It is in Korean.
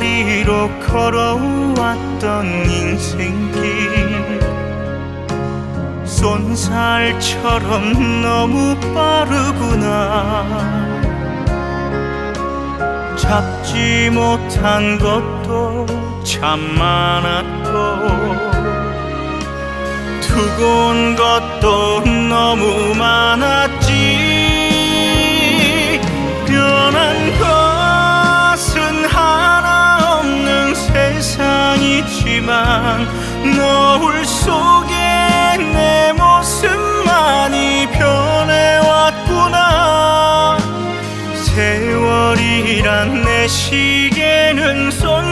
다리로 걸어왔던 인생길. 쏜살처럼 너무 빠르구나. 잡지 못한 것도 참 많았고 두고 온 것도 세상이지만 노을 속에 내 모습만이 변해왔구나. 세월이란 내 시계는 쏜